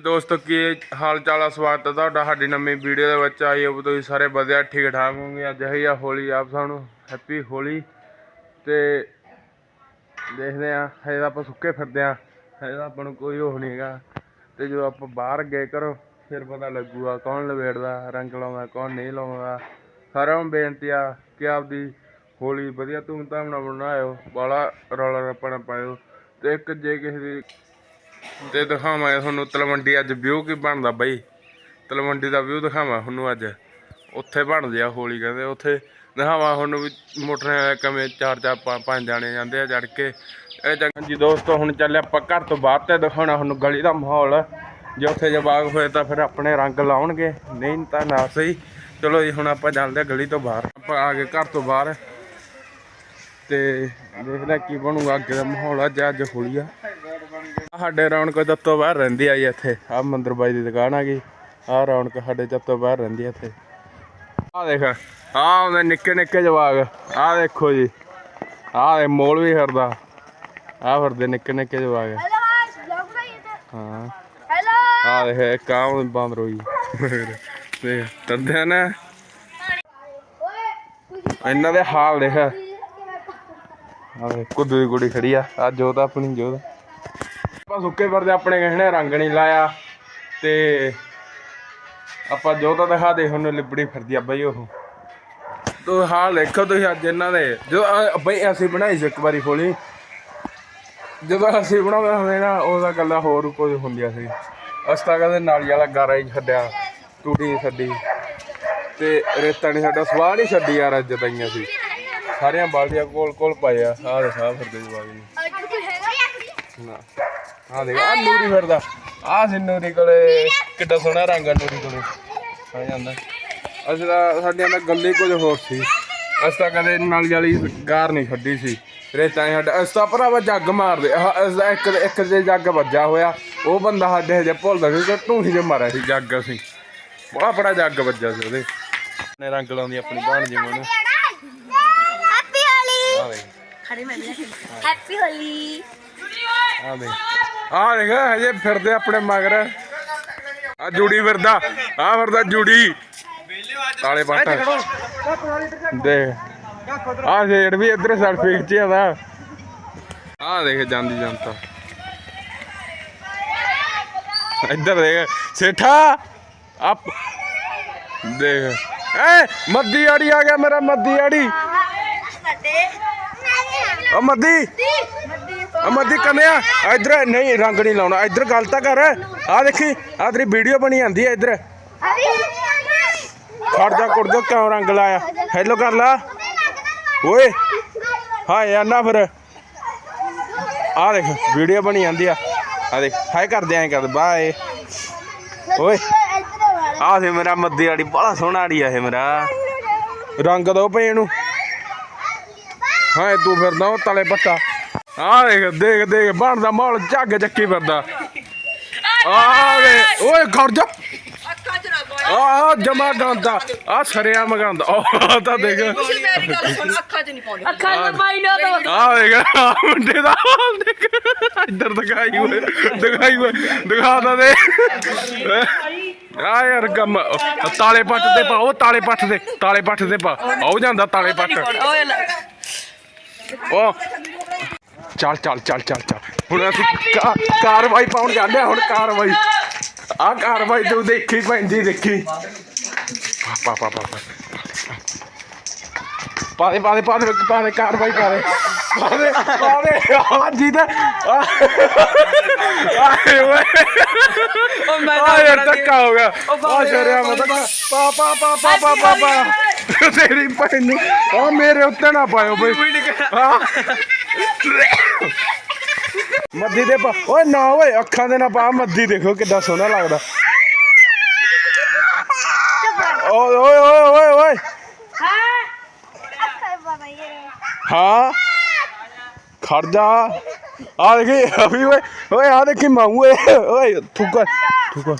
ਜੀ ਦੋਸਤੋ, ਕੀ ਹਾਲ ਚਾਲ ਆ? ਸਵਾਗਤ ਹੈ ਤੁਹਾਡਾ ਸਾਡੀ ਨਵੀਂ ਵੀਡੀਓ ਦੇ ਵਿੱਚ। ਆਈ ਹੋ ਤੁਸੀਂ ਸਾਰੇ ਵਧੀਆ ਠੀਕ ਠਾਕ ਹੋਗੇ ਅੱਜ ਹੈ ਆ ਹੋਲੀ, ਆਪ ਸਾਨੂੰ ਹੈਪੀ ਹੋਲੀ। ਤੇ ਦੇਖਦੇ ਆ, ਹਜੇ ਤਾਂ ਆਪਾਂ ਸੁੱਕੇ ਫਿਰਦੇ ਆ। ਹਜੇ ਤਾਂ ਆਪਾਂ ਨੂੰ ਕੋਈ ਉਹ ਨਹੀਂ ਹੈਗਾ। ਤੇ ਜਦੋਂ ਆਪਾਂ ਬਾਹਰ ਗਏ ਕਰੋ ਫਿਰ ਪਤਾ ਲੱਗੂਗਾ ਕੌਣ ਲਵੇੜਦਾ ਰੰਗ ਲਾਉਂਦਾ, ਕੌਣ ਨਹੀਂ ਲਾਉਂਦਾ। ਸਾਰਿਆਂ ਨੂੰ ਬੇਨਤੀ ਆ ਕਿ ਆਪਦੀ ਹੋਲੀ ਵਧੀਆ ਧੂਮਧਾਮ ਨਾਲ ਬਣਾਇਓ ਬਾਲਾ ਰੌਲਾ ਰੱਪਾ ਨਾ ਪਾਇਓ। ਤੇ ਇੱਕ ਜੇ ਕਿਸੇ ਦੀ ਤੇ ਦਿਖਾਵਾਂ ਤੁਹਾਨੂੰ ਤਲਵੰਡੀ ਅੱਜ ਵਿਊ ਕੀ ਬਣਦਾ ਬਈ। ਤਲਵੰਡੀ ਦਾ ਵਿਊ ਦਿਖਾਵਾਂ ਤੁਹਾਨੂੰ ਅੱਜ। ਉੱਥੇ ਬਣਦੇ ਆ ਹੋਲੀ ਕਹਿੰਦੇ, ਉੱਥੇ ਦਿਖਾਵਾਂ ਤੁਹਾਨੂੰ ਵੀ ਮੋਟਰਾਂ ਕਮੇ ਚਾਰ ਚਾਰ ਪੰਜ ਪੰਜ ਜਾਣੇ ਜਾਂਦੇ ਆ ਚੜ ਕੇ। ਇਹ ਜਗ੍ਹਾ ਜੀ ਦੋਸਤੋ, ਹੁਣ ਚੱਲੇ ਆਪਾਂ ਘਰ ਤੋਂ ਬਾਹਰ ਤੇ ਦਿਖਾਉਣਾ ਤੁਹਾਨੂੰ ਗਲੀ ਦਾ ਮਾਹੌਲ। ਜੇ ਉੱਥੇ ਜਵਾਗ ਹੋਏ ਤਾਂ ਫਿਰ ਆਪਣੇ ਰੰਗ ਲਾਉਣਗੇ। ਨਹੀਂ ਤਾਂ ਨਾ ਸਹੀ। ਚਲੋ ਜੀ, ਹੁਣ ਆਪਾਂ ਚੱਲਦੇ ਆ ਗਲੀ ਤੋਂ ਬਾਹਰ। ਆਪਾਂ ਆ ਗਏ ਘਰ ਤੋਂ ਬਾਹਰ। ਤੇ ਦੇਖਦਾ ਕੀ ਬਣੂਗਾ, ਅੱਗੇ ਦਾ ਮਾਹੌਲ ਅੱਜ ਅੱਜ ਹੋਲੀ ਆ। ਸਾਡੇ ਰੌਣਕ ਜੱਬ ਤੋਂ ਬਾਹਰ ਰਹਿੰਦੀ ਆ ਜੀ ਇੱਥੇ। ਆ ਮੰਦਰ ਬਾਈ ਦੀ ਦੁਕਾਨ ਆ ਗਈ। ਆ ਰੌਣਕ ਸਾਡੇ ਜੱਬ ਤੋਂ ਬਾਹਰ ਰਹਿੰਦੀ ਆ ਇੱਥੇ। ਆ ਦੇਖ ਆ ਉਹਦੇ ਨਿੱਕੇ ਨਿੱਕੇ ਜਵਾਗ ਆ ਦੇਖੋ ਜੀ। ਆ ਦੇ ਮੋਲ ਵੀ ਫਿਰਦਾ। ਆ ਫਿਰਦੇ ਨਿੱਕੇ ਨਿੱਕੇ ਜਵਾਗ ਹਾਂ। ਆ ਦੇਖ ਇੱਕ ਆ ਬੰਦ ਰੋਈ। ਦੇਖ ਤਰਦਿਆ ਨਾ। ਇਹਨਾਂ ਦੇ ਹਾਲ ਦੇਖ। ਆ ਕੁੱਦੂ ਦੀ ਕੁੜੀ ਖੜੀ ਆ। ਆ ਜੋਤ ਆਪਣੀ ਜੋਤ। ਸੁੱਕੇ ਫਿਰਦੇ ਆਪਣੇ ਕਹਿਣੇ ਰੰਗ ਨਹੀਂ ਲਾਇਆ ਤੇ ਆਪਾਂ ਜੋ ਤਾਂ ਦਿਖਾ ਦੇ ਹੁਣ ਲਿਬੜੀ ਫਿਰਦੀ ਆ ਬਈ ਉਹ। ਤੋ ਹਾਲ ਦੇਖੋ ਤੁਸੀਂ ਅੱਜ ਇਹਨਾਂ ਦੇ। ਜੋ ਬਈ ਅਸੀਂ ਬਣਾਈ ਸੀ ਇੱਕ ਵਾਰੀ ਹੋਲੀ ਜਦੋਂ ਅਸੀਂ ਬਣਾਉਂਦੇ ਹੁੰਦੇ ਨਾ ਉਹਦਾ ਗੱਲਾਂ ਹੋਰ ਕੁਝ ਹੁੰਦੀਆਂ ਸੀ। ਅਸਤਾ ਕਹਿੰਦੇ ਨਾਲੀ ਵਾਲਾ ਗਾਰਾ ਹੀ ਛੱਡਿਆ ਟੂਟੀ ਛੱਡੀ। ਤੇ ਰੇਤਾ ਨਹੀਂ ਸਾਡਾ ਸਵਾਹ ਨਹੀਂ ਛੱਡੀ ਯਾਰ ਅੱਜ ਤਾਈਆਂ ਸੀ। ਸਾਰੀਆਂ ਬਾਲਟੀਆਂ ਕੋਲ ਕੋਲ ਪਾਇਆ ਆਹ ਸਾਹ ਫਿਰਦੇ ਜਵਾਗ ਨੇ। ਨਾ। ਆ ਦੇਖ ਆ ਨੂਰੀ ਫਿਰਦਾ। ਆ ਸੀ ਨੂਰੀ ਕੋਲੇ ਕਿੱਡਾ ਸੋਹਣਾ ਰੰਗ ਆ ਨੂਰੀ ਕੋਲੇ। ਆ ਜਾਂਦਾ। ਅਸੀਂ ਤਾਂ ਸਾਡੇ ਨਾਲ ਗੱਲੇ ਕੁਝ ਹੋਰ ਸੀ। ਅਸੀਂ ਤਾਂ ਕਦੇ ਨਾਲ ਜਾਲੀ ਗਾਰ ਨਹੀਂ ਛੱਡੀ ਸੀ। ਰੇਤਾ ਹੀ ਸਾਡਾ ਅਸੀਂ ਤਾਂ ਭਰਾਵਾ ਜੱਗ ਮਾਰਦੇ। ਆਹ ਅਸੀਂ ਤਾਂ ਇੱਕ ਇੱਕ ਜੇ ਜੱਗ ਵੱਜਾ ਹੋਇਆ ਉਹ ਬੰਦਾ ਸਾਡੇ ਹਜੇ ਭੁੱਲਦਾ ਸੀ ਕਿ ਢੂਹੀ ਜੇ ਮਾਰਿਆ ਸੀ ਜੱਗ ਅਸੀਂ। ਬੜਾ ਬੜਾ ਜੱਗ ਵੱਜਾ ਸੀ ਉਹਦੇ। ਨੇ ਰੰਗ ਲਾਉਂਦੀ ਆਪਣੀ ਬਾਣ ਜਿਵੇਂ ਨੂੰ ਹੈਪੀ ਹੋਲੀ ਹੈਪੀ ਹੋਲੀ ਆ ਦੇ ਆ ਦੇਖ ਹਜੇ ਫਿਰਦੇ ਆਪਣੇ ਮਗਰ ਆ ਜੂੜੀ ਫਿਰਦਾ ਆ ਫਿਰਦਾ ਜੂੜੀ ਕਾਲੇ ਪੱਟ ਦੇਖ ਆ ਛੇੜ ਵੀ ਇੱਧਰ ਸੈਲਫੀ ਖਿੱਚੀ ਆਦਾ ਆ ਦੇਖ ਜਾਂਦੀ ਜਨਤਾ ਇੱਧਰ ਦੇਖ ਸੇਠਾ ਆਪ ਦੇਖ ਏ ਮੱਦੀ ਆੜੀ ਆ ਗਿਆ ਮੇਰਾ ਮੱਦੀ ਆੜੀ ਓ ਮੱਦੀ ਅਮਦੀ ਕਮਿਆ ਇਧਰ, ਨਹੀਂ, ਰੰਗ ਨਹੀਂ ਲਾਉਣਾ। ਇਧਰ ਗੱਲ ਤਾਂ ਕਰ ਆ ਦੇਖੀ, ਆ ਤੇਰੀ ਵੀਡੀਓ ਬਣੀ ਜਾਂਦੀ ਹੈ ਇਧਰ। ਖੜ ਜਾ ਕਿਉਂ ਰੰਗ ਲਾਇਆ? ਹੈਲੋ ਕਰ ਲਾ ਓਏ, ਹਾਏ ਆਨਾ ਫਿਰ। ਆ ਦੇਖ, ਵੀਡੀਓ ਬਣੀ ਜਾਂਦੀ ਆ। ਆ ਦੇਖ, ਹਾਏ, ਕਰਦੇ ਆਂ ਕਰ ਬਾਏ। ਓਏ, ਆ ਸੀ ਮੇਰਾ ਮੱਦੀ ਆੜੀ ਬੜਾ ਸੋਹਣਾ ਆੜੀ ਆ ਇਹ ਮੇਰਾ। ਰੰਗ ਦੋ ਪਏ ਇਹਨੂੰ। ਹਾਂ ਤੂੰ ਫਿਰਦਾ ਉਹ ਤਲੇ ਪੱਤਾ। ਆ ਦੇਖ ਦੇਖ ਦੇਖ ਬਣਦਾ ਮਾਹੌਲ ਝੱਗ ਚੱਕੀ ਫਿਰਦਾ। ਆ ਵੇ ਓਏ ਖੜ ਜਾ। ਆ ਜਮਾ ਗਾਂਦਾ। ਆ ਸਰਿਆ ਮਗਾਂਦਾ। ਆ ਤਾਂ ਦੇਖ। ਅੱਖਾਂ 'ਚ ਪਾਈ ਨਾ ਦੋ ਆ ਦੇਖ ਆਹ ਮੁੰਡੇ ਦਾ ਹਾਲ ਦੇਖ। ਇੱਧਰ ਦਿਖਾਈ ਹੋਏ ਦਿਖਾਈ ਹੋਏ ਦਿਖਾਦਾ ਦੇ। ਆ ਯਾਰ ਕੰਮ ਤਾਲੇ ਪੱਟ ਤੇ ਪਾ ਉਹ ਤਾਲੇ ਪੱਟ ਦੇ ਤਾਲੇ ਪੱਟ ਤੇ ਪਾ। ਆਉ ਜਾਂਦਾ ਤਾਲੇ ਪੱਟ। ਓਏ ਉਹ ਚੱਲ ਚੱਲ ਚੱਲ ਚੱਲ ਚੱਲ। ਹੁਣ ਅਸੀਂ ਕਾ- ਕਾਰਵਾਈ ਪਾਉਣ ਜਾਂਦੇ ਹਾਂ ਹੁਣ ਕਾਰਵਾਈ। ਆ ਕਾਰਵਾਈ ਤੂੰ ਦੇਖੀ ਪੈਂਦੀ ਦੇਖੀ। ਪਾ ਪਾ ਪਾ ਪਾ। ਪਾ ਦੇ ਪਾ ਦੇ ਪਾ ਦੇ ਪਾ ਦੇ ਕਾਰਵਾਈ ਪਾ ਦੇ। ਪਾ ਦੇ ਪਾ ਦੇ। ਆ ਜੀ ਦਾ ਆਏ ਓਏ। ਓ ਮੈਂ ਆ ਯਾਰ ਧੱਕਾ ਹੋ ਗਿਆ। ਆ ਸ਼ਰਿਆ ਪਾ ਪਾ ਪਾ ਪਾ ਪਾ ਪਾ ਪਾ। ਤੇਰੀ ਭੈਣ ਨੂੰ। ਆ ਮੇਰੇ ਉੱਤੇ ਨਾ ਪਾਇਓ ਬਈ। ਹਾਂ। ਮੱਦੀ ਦੇ ਪਾ ਓਏ ਨਾ ਓਏ, ਅੱਖਾਂ ਦੇ ਨਾ ਪਾ, ਮੱਦੀ ਦੇਖੋ ਕਿੱਡਾ ਸੋਹਣਾ ਲੱਗਦਾ। ਓਏ ਓਏ ਓਏ ਓਏ ਓਏ। ਹਾਂ? ਖੜ ਜਾ। ਆ ਦੇਖੀ ਅਭੀ ਓਏ ਓਏ, ਆ ਦੇਖੀ ਮਾਊ ਓਏ ਓਏ, ਥੁੱਕਾ ਥੁੱਕਾ।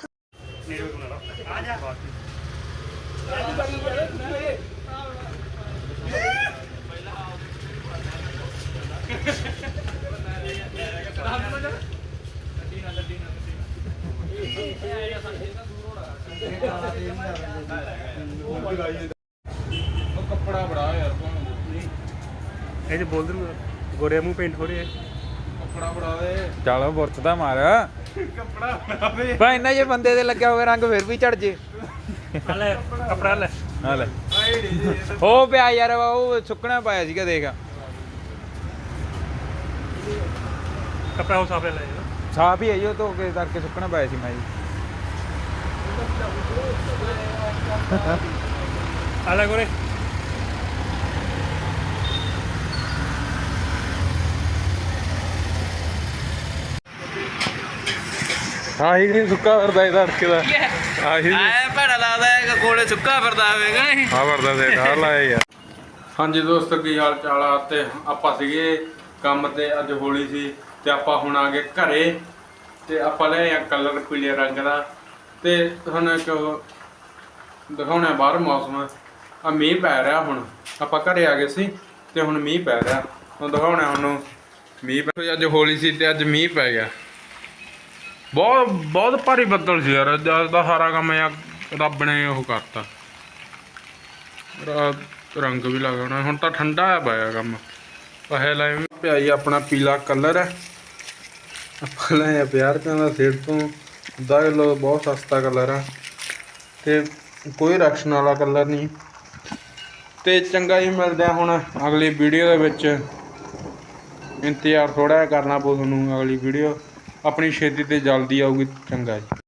ਉਹ ਕੱਪੜਾ ਬੜਾ ਯਾਰ ਇਹ ਜੇ ਬੋਲ ਦੂੰ ਗੋਰੇ ਮੂੰਹ ਪੇਂਟ ਹੋ ਰਿਹਾ ਕੱਪੜਾ ਬੜਾ ਦੇ ਚੱਲ ਬੁਰਤ ਦਾ ਮਾਰ। ਕੱਪੜਾ ਬੜਾ ਦੇ ਭਾਈ ਇੰਨਾ ਜੇ ਬੰਦੇ ਦੇ ਲੱਗਿਆ ਹੋਵੇ ਰੰਗ ਫਿਰ ਵੀ ਚੜ ਜੇ। ਲੈ ਕਪੜਾ ਲੈ। ਆ ਲੈ। ਆਏ ਨਹੀਂ ਜੀ ਉਹ ਪਿਆ ਯਾਰ ਉਹ ਸੁੱਕਣਾ ਪਾਇਆ ਸੀਗਾ ਦੇਖ। ਕਪੜਾ ਉਹ ਸਾਫ਼ ਲੈ ਲੈ ਸਾਫ਼ ਹੀ ਹੈ ਜੀ ਧੋ ਕੇ ਕਰਕੇ ਸੁੱਕਣਾ ਪਾਇਆ ਸੀ ਮੈਂ ਜੀ। ਲੈ ਗੋਰੇ ਆਹੀ ਨਹੀਂ ਸੁੱਕਾ ਫਿਰਦਾ ਇਹਦਾ ਅੜਕੇ ਦਾ। ਆਹੀ ਐ ਭੜਾ ਲੱਗਦਾ ਹੈ ਕੋਲੇ ਸੁੱਕਾ ਫਿਰਦਾ ਹੋਵੇਗਾ ਆ ਵਰਦਾ ਤੇ ਠਾਰ ਲਾਇਆ ਯਾਰ ਹਾਂਜੀ ਦੋਸਤੋ ਕੀ ਹਾਲ ਚਾਲ ਆ? ਤੇ ਆਪਾਂ ਸੀਗੇ ਕੰਮ ਤੇ ਅੱਜ ਹੋਲੀ ਸੀ ਤੇ ਆਪਾਂ ਹੁਣ ਆ ਗਏ ਘਰੇ। ਤੇ ਆਪਾਂ ਲੈ ਆ ਕਲਰ ਪੀਲੇ ਰੰਗ ਦਾ। ਤੇ ਤੁਹਾਨੂੰ ਇੱਕ ਦਿਖਾਉਣਾ ਬਾਹਰ ਮੌਸਮ। ਆ ਮੀਂਹ ਪੈ ਰਿਹਾ ਹੁਣ। ਆਪਾਂ ਘਰੇ ਆ ਗਏ ਸੀ ਤੇ ਹੁਣ ਮੀਂਹ ਪੈ ਰਿਹਾ। ਹੁਣ ਦਿਖਾਉਣਾ ਹੁਣ ਮੀਂਹ ਪੈ ਅੱਜ ਹੋਲੀ ਸੀ ਤੇ ਅੱਜ ਮੀਂਹ ਪੈ ਗਿਆ। ਬਹੁਤ ਬਹੁਤ ਭਾਰੀ ਬੱਦਲ ਸੀ ਯਾਰ। ਅੱਜ ਦਾ ਸਾਰਾ ਕੰਮ ਆ, ਰੱਬ ਨੇ ਉਹ ਕਰਤਾ। ਰੰਗ ਵੀ ਲੱਗ ਹੁਣ ਤਾਂ ਠੰਡਾ ਆ ਪਿਆ ਕੰਮ। ਪਹਿਲਾਂ ਵੀ ਪਿਆਈ ਆਪਣਾ ਪੀਲਾ ਕਲਰ। ਹੈ ਆਪਾਂ ਲੈ ਪਿਆਰ ਦਾ ਸਿਰ ਤੋਂ। ਅੱਧਾ ਕਿਲੋ ਬਹੁਤ ਸਸਤਾ ਕਲਰ ਆ। ਤੇ ਕੋਈ ਰਕਸ਼ਨ ਵਾਲਾ ਕਲਰ ਨਹੀਂ। ਤੇ ਚੰਗਾ ਜੀ, ਮਿਲਦੇ ਆ ਹੁਣ ਅਗਲੀ ਵੀਡੀਓ ਦੇ ਵਿੱਚ। ਇੰਤਜ਼ਾਰ ਥੋੜਾ ਜਿਹਾ ਕਰਨਾ ਪਊ ਤੁਹਾਨੂੰ ਅਗਲੀ ਵੀਡੀਓ ਆਪਣੀ ਛੇਤੀ ਤੇ ਜਲਦੀ ਆਊਗੀ, ਚੰਗਾ ਜੀ।